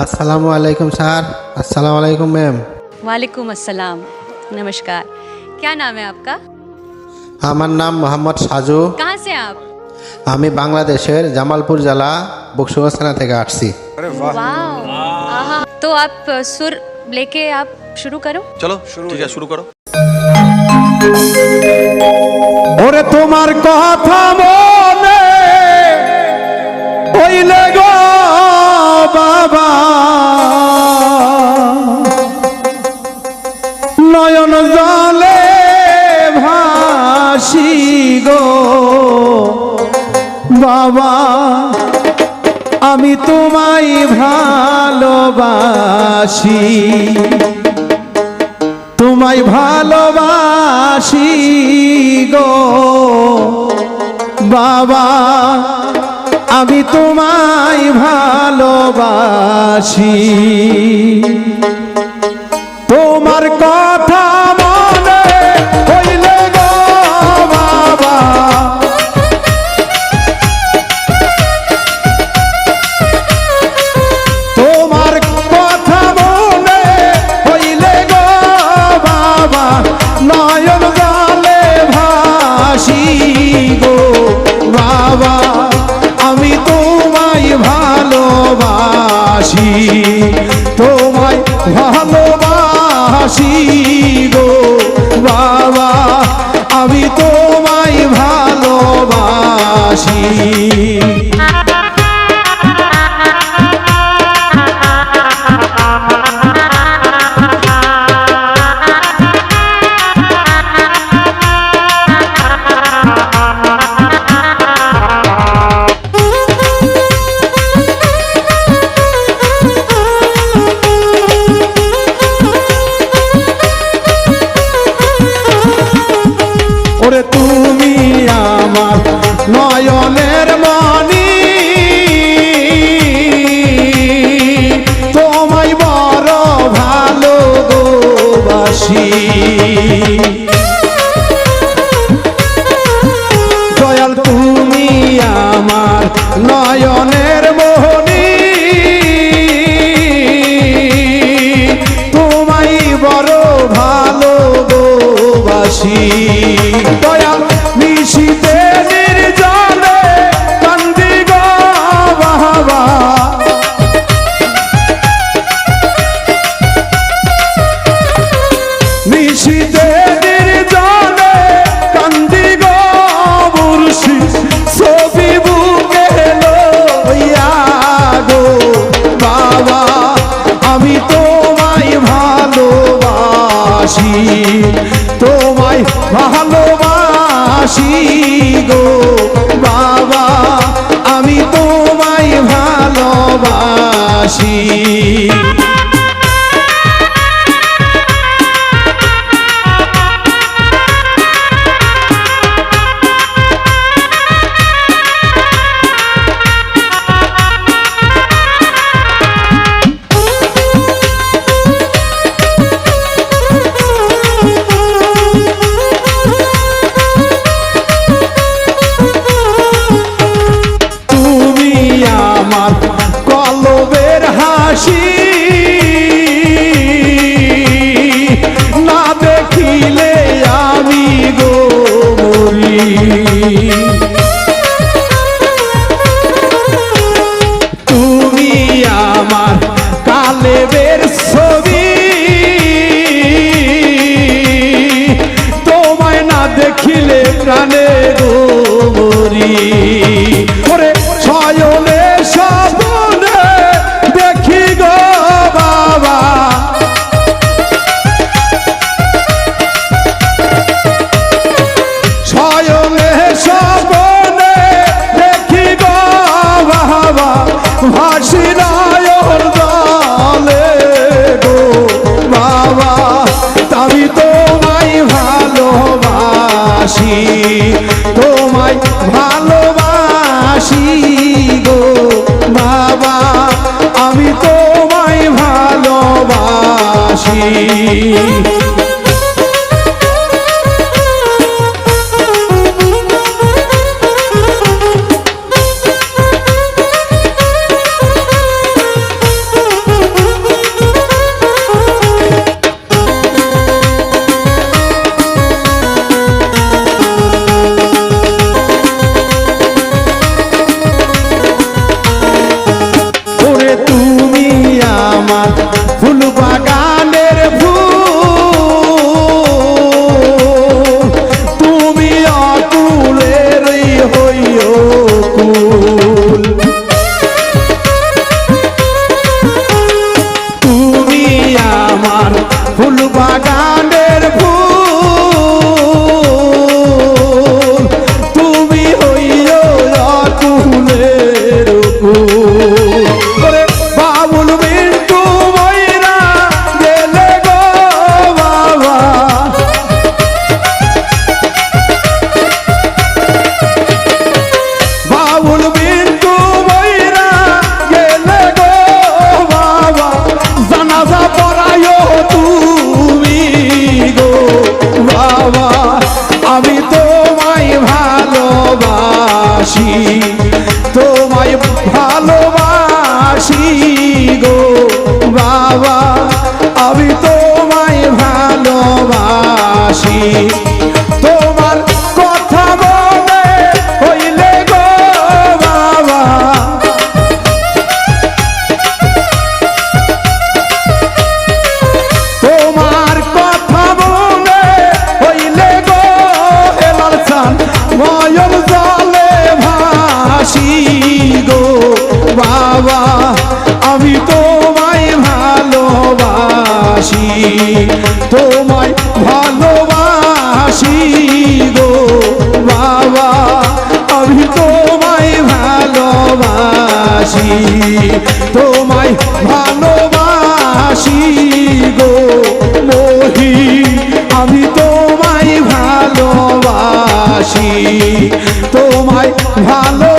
আসসালামু আলাইকুম স্যার আসসালামু আলাইকুম ম্যাম वालेकुम अस्सलाम नमस्कार क्या नाम है आपका আমার নাম মোহাম্মদ সাজু कहाँ से हैं आप আমি বাংলাদেশের জামালপুর জেলা বকশুগঞ্জ থানা থেকে আসছি वाह आहा। तो आप अ, सुर लेके आप शुरू करो চলো ঠিক আছে শুরু করো ওরে তোমার কথা মনে বাবা আমি তোমায় ভালোবাসি। তোমায় ভালোবাসি গো বাবা আমি তোমায় ভালোবাসি। তোমার কথা বাবা, নয়ন জলে ভাসি গো বাবা, আমি তোমায় ভালোবাসি তোমায় ভালোবাসি গো বাবা, আমি তোমায় ভালোবাসি। ভালোবাসি না দেখিলে প্রাণে গোবরি ওরে তোমায় ভালোবাসি গো বাবা, আমি তোমায় ভালোবাসি। তোমায় ভালোবাসি গো আমি তোমায় ভালোবাসি। তোমায় গো